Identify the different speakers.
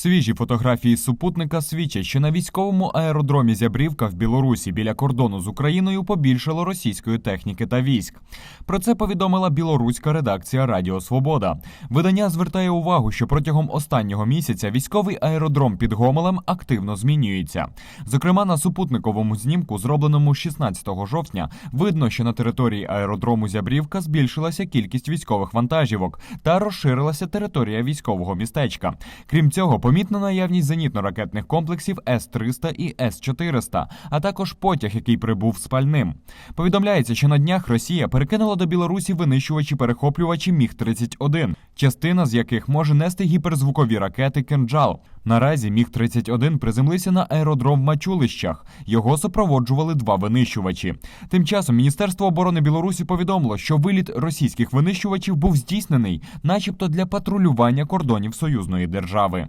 Speaker 1: Свіжі фотографії супутника свідчать, що на військовому аеродромі Зябрівка в Білорусі біля кордону з Україною побільшало російської техніки та військ. Про це повідомила білоруська редакція Радіо Свобода. Видання звертає увагу, що протягом останнього місяця військовий аеродром під Гомелем активно змінюється. Зокрема, на супутниковому знімку, зробленому 16 жовтня, видно, що на території аеродрому Зябрівка збільшилася кількість військових вантажівок та розширилася територія військового містечка. Крім цього, помітна наявність зенітно-ракетних комплексів С-300 і С-400, а також потяг, який прибув спальним. Повідомляється, що на днях Росія перекинула до Білорусі винищувачі-перехоплювачі Міг-31, частина з яких може нести гіперзвукові ракети «Кинджал». Наразі Міг-31 приземлився на аеродром в Мачулищах. Його супроводжували два винищувачі. Тим часом Міністерство оборони Білорусі повідомило, що виліт російських винищувачів був здійснений, начебто для патрулювання кордонів союзної держави.